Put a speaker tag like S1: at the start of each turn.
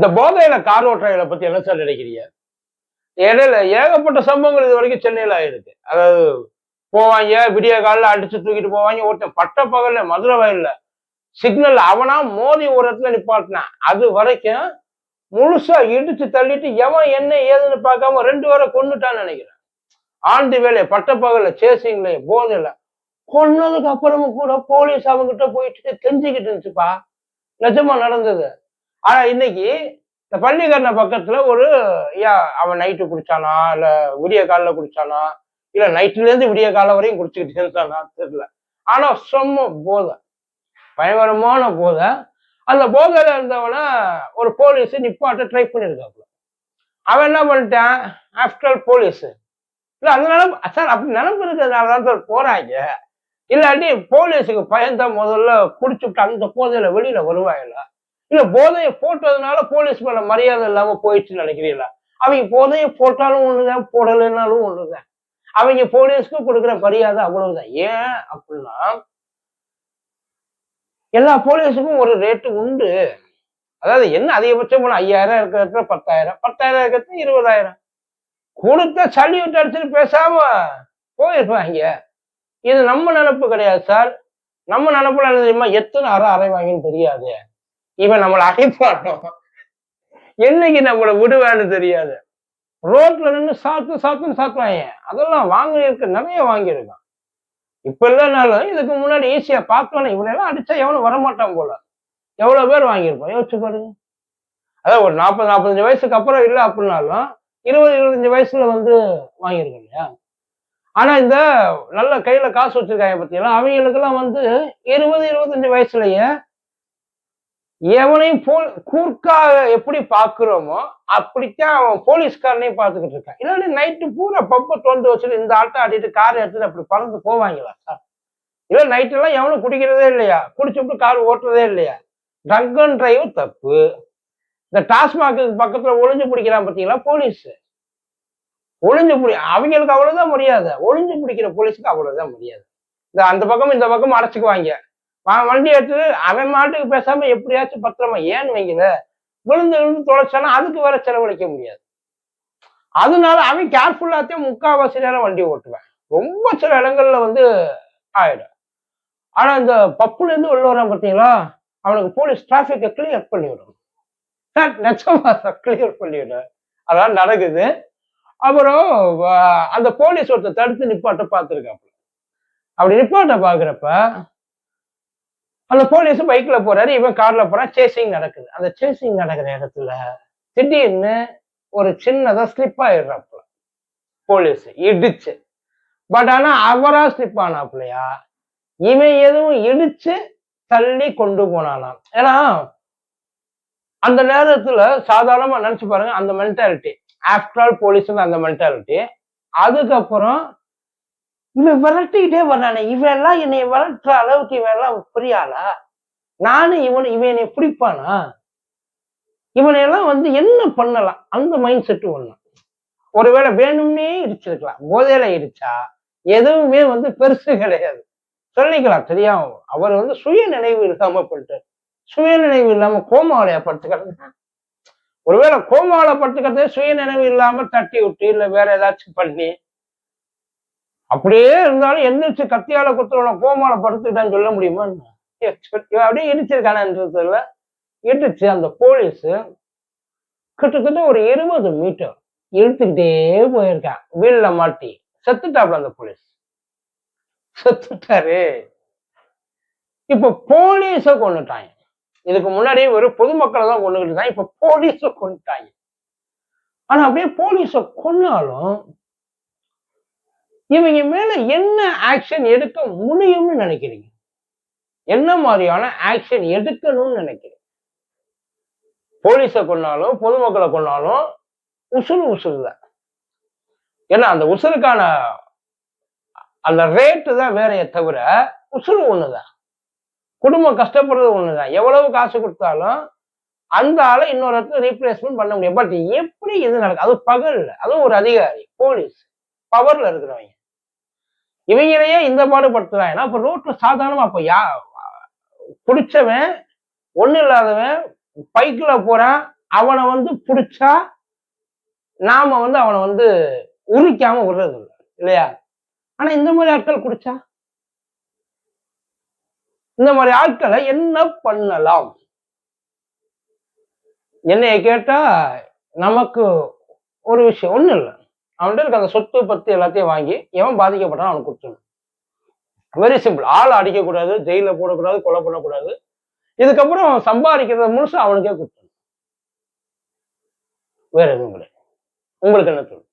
S1: இந்த போதையில கார் ஓட்டுறவங்களை பத்தி என்ன சார் நினைக்கிறீங்க? இடையில ஏகப்பட்ட சம்பவங்கள் இது வரைக்கும் சென்னையில ஆயிருக்கு. அதாவது போவாங்க விடிய காலில் அடிச்சு தூக்கிட்டு போவாங்க ஒருத்தன் பட்ட பகல்ல மதுரை வயல்ல சிக்னல் அவனா மோதி ஒரு இடத்துல நிப்பாட்டினான் அது வரைக்கும் முழுசா இடிச்சு தள்ளிட்டு எவன் என்ன ஏதுன்னு பார்க்காம ரெண்டு பேரை கொண்டுட்டான்னு நினைக்கிறேன். ஆண்டு வேலையை பட்ட பகல்ல சேசிங்ல போதையில கொன்னதுக்கு அப்புறமும் கூட போலீஸ் அவங்ககிட்ட போயிட்டு தெரிஞ்சுக்கிட்டு இருந்துச்சுப்பா. நிஜமா நடந்தது. ஆனா இன்னைக்கு இந்த பள்ளிக்கரணை பக்கத்துல ஒரு ஐயா அவன் நைட்டு குடிச்சானா? இல்ல விடிய காலில் குடிச்சானா? இல்ல நைட்லேருந்து இருந்து விடிய காலம் வரையும் குடிச்சிக்கிட்டு இருந்தானா தெரியல. ஆனா செம்ம போதை. பயங்கரமான போதை. அந்த போதையில இருந்தவன ஒரு போலீஸ் நிப்பாட்ட ட்ரை பண்ணியிருக்காப்புல அவன் என்ன பண்ணிட்டான்? ஆஃப்டர் போலீஸ் இல்லை அந்த நினப்பு சார் அப்படி நினப்பு இருக்கிறதுனால தான் சார் போறாங்க. இல்லாட்டி போலீஸுக்கு பயந்த முதல்ல குடிச்சுட்டு அந்த போதையில வெளியில வருவாங்கல்ல. இல்ல போதையை போட்டதுனால போலீஸ் மேல மரியாதை இல்லாம போயிடுச்சுன்னு நினைக்கிறீங்களா? அவங்க போதையை போட்டாலும் ஒண்ணுதான் போடலைன்னாலும் ஒண்ணுதான் அவங்க போலீஸ்க்கு கொடுக்குற மரியாதை அவ்வளவுதான். ஏன் அப்படின்னா எல்லா போலீஸுக்கும் ஒரு ரேட்டு உண்டு. அதாவது என்ன அதிகபட்சம் போல ஐயாயிரம் இருக்கிறத பத்தாயிரம் பத்தாயிரம் இருக்கிறது இருபதாயிரம். கொடுத்த சல்யூட் அடிச்சுட்டு பேசாம போயிருப்பாங்க. இது நம்ம நினப்பு கிடையாது சார். நம்ம நினப்புல என்ன தெரியுமா? எத்தனை அரை அரைவாங்கன்னு தெரியாது. இவன் நம்மளை அரைப்பானோ என்னைக்கு நம்மளை விடுவான்னு தெரியாது. ரோட்ல நின்று சாத்து சாத்துன்னு சாத்துவாங்க. அதெல்லாம் வாங்கியிருக்க நிறைய வாங்கியிருக்கான். இப்ப இல்லைனாலும் இதுக்கு முன்னாடி ஈஸியா பார்த்தோன்னே இவனெல்லாம் அடிச்சா எவனும் வரமாட்டான் போல. எவ்வளவு பேர் வாங்கியிருப்பான்? யோசிச்சு பாருங்க. அதான் ஒரு நாற்பது நாற்பத்தஞ்சு வயசுக்கு அப்புறம் இல்லை அப்படின்னாலும் இருபது இருபத்தஞ்சு வயசுல வந்து வாங்கியிருக்கோம் இல்லையா? ஆனா இந்த நல்ல கையில காசு வச்சிருக்காங்க பத்தியெல்லாம் அவங்களுக்கெல்லாம் வந்து இருபது இருபத்தஞ்சு வயசுலயே எவனையும் போ கூர்க்காக எப்படி பாக்குறோமோ அப்படித்தான் அவன் போலீஸ்காரனையும் பார்த்துக்கிட்டு இருக்கான். இல்லாட்டி நைட்டு பூரா பப்ப தோண்டு வச்சுட்டு இந்த ஆட்டம் ஆட்டிட்டு கார் எடுத்துட்டு அப்படி பறந்து போவாங்களா சார் இல்லை நைட்டெல்லாம் எவனும் குடிக்கிறதே இல்லையா? குடிச்சுட்டு கார் ஓட்டுறதே இல்லையா? ட்ரங்க் அண்ட் டிரைவ் தப்பு. இந்த டாஸ்மாக்கு பக்கத்துல ஒளிஞ்சு பிடிக்கிறான் பார்த்தீங்களா போலீஸ்? ஒளிஞ்சு பிடி அவங்களுக்கு அவ்வளவுதான் முடியாது ஒளிஞ்சு பிடிக்கிற போலீஸுக்கு அவ்வளவுதான் முடியாது இந்த அந்த பக்கம் இந்த பக்கம் அடைச்சிக்குவாங்க. வண்டி எடுத்து அவன் மாட்டுக்கு பேசாம எப்படியாச்சும் பத்திரமா ஏன்னு வைங்கல விழுந்து விழுந்து தொலைச்சானா அதுக்கு வேற செலவழிக்க முடியாது. அதனால அவன் கேர்ஃபுல்லாத்தையும் முக்காவாசி நேரம் வண்டி ஓட்டுவேன். ரொம்ப சில இடங்கள்ல வந்து ஆயிடும் ஆனா இந்த பப்புல இருந்து உள்ள வரான் பார்த்தீங்களா அவனுக்கு போலீஸ் டிராஃபிக்கை கிளியர் பண்ணிவிடும். சார் நிச்சயமா சார் கிளியர் பண்ணிவிடும் அதான் நடக்குது. அப்புறம் அந்த போலீஸ் ஒருத்தர் தடுத்து நிப்பாட்ட பார்த்துருக்காப்புல அப்படி நிப்பாட்ட பாக்குறப்ப அந்த போலீஸ் பைக்ல போறாரு இவன் கார்ல போறான் சேசிங் நடக்குது. அந்த சேசிங் நடக்கிற இடத்துல திடீர்னு ஒரு சின்னதா ஸ்லிப் ஆயிடுறாப்புல. போலீஸ் இடிச்சு. பட் ஆனா அவரா ஸ்லிப் ஆனாப்புலையா? இவன் எதுவும் இடிச்சு தள்ளி கொண்டு போனானாம். ஏன்னா அந்த நேரத்துல சாதாரணமா நினைச்சு பாருங்க அந்த மென்டாலிட்டி ஆஃப்டர் ஆல் போலீஸ் அந்த மென்டாலிட்டி அதுக்கப்புறம் இவன் விரட்டிக்கிட்டே வர்றானே இவன் எல்லாம் என்னை விரட்டுற அளவுக்கு இவன் எல்லாம் பெரிய நானும் இவன் இவன் என்னை பிடிப்பானா? இவனையெல்லாம் வந்து என்ன பண்ணலாம்? அந்த மைண்ட் செட்டு ஒண்ணு. ஒருவேளை வேணும்னே இடிச்சிருக்கலாம். போதையில இடிச்சா எதுவுமே வந்து பெருசு கிடையாது. சொல்லிக்கலாம் தெரியாம. அவர் வந்து சுய நினைவு இல்லாம போயிட்டு சுய நினைவு இல்லாம கோமாவளைய படுத்துக்கிறது ஒருவேளை கோமாவில படுத்துக்கிறதே சுய நினைவு இல்லாம தட்டி விட்டு இல்ல வேற ஏதாச்சும் பண்ணி அப்படியே இருந்தாலும் எந்திரிச்சு கத்தியால குத்துறவன கோமால படுத்துக்கிட்டான்னு சொல்ல முடியுமா என்ன? அப்படியே இடிச்சிருக்கானன்றதுல இடிச்சு அந்த போலீஸ் கிட்டத்தட்ட ஒரு இருபது மீட்டர் இழுத்துக்கிட்டே போயிருக்கான். வீல்ல மாட்டி. செத்துட்டாப்ல அந்த போலீஸ் செத்துட்டாரு. இப்ப போலீஸ கொண்டுட்டாங்க. இதுக்கு முன்னாடி ஒரு பொதுமக்களை தான் கொண்டுகிட்டு இருந்தாங்க இப்ப போலீஸ கொண்டுட்டாங்க. ஆனா அப்படியே போலீஸ கொன்னாலும் இவங்க மேல என்ன ஆக்ஷன் எடுக்க முடியும்னு நினைக்கிறீங்க? என்ன மாதிரியான ஆக்ஷன் எடுக்கணும்னு நினைக்கிறீங்க? போலீஸை கொன்னாலும் பொதுமக்களை கொன்னாலும் உசுறு உசுறு தான் ஏன்னா அந்த உசுருக்கான அந்த ரேட்டு தான் வேறைய தவிர உசுறு ஒண்ணுதான். குடும்பம் கஷ்டப்படுறது ஒண்ணுதான். எவ்வளவு காசு கொடுத்தாலும் அந்த ஆளை இன்னொரு இடத்துல ரீப்ளேஸ்மெண்ட் பண்ண முடியும். பட் எப்படி இது நடக்குது? அது பகல் அதுவும் ஒரு அதிகாரி போலீஸ். பவர்ல இருக்கிறவங்க. இவங்களையே இந்த பாடுபடுத்துறாங்கன்னா அப்ப ரோட்ல சாதாரணமா அப்ப யா பிடிச்சவன் ஒண்ணு இல்லாதவன் பைக்ல போறான் அவனை வந்து பிடிச்சா நாம வந்து அவனை வந்து உரிக்காம விடுறது இல்லை இல்லையா? ஆனா இந்த மாதிரி ஆட்கள் குடிச்சா? இந்த மாதிரி ஆட்களை என்ன பண்ணலாம்? என்னைய கேட்டா நமக்கு ஒரு விஷயம் ஒன்றும் இல்லை. அவன்கிட்ட இருக்க அந்த சொத்து பத்து எல்லாத்தையும் வாங்கி எவன் பாதிக்கப்பட்டான் அவனுக்கு கொடுத்துடணும். வெரி சிம்பிள் ஆள் அடிக்கக்கூடாது ஜெயில போடக்கூடாது கொலை பண்ணக்கூடாது. இதுக்கப்புறம் அவன் சம்பாதிக்கிறத முழுசு அவனுக்கே கொடுத்துடணும். வேற எதுவும் கிடையாது. உங்களுக்கு என்ன தோணும்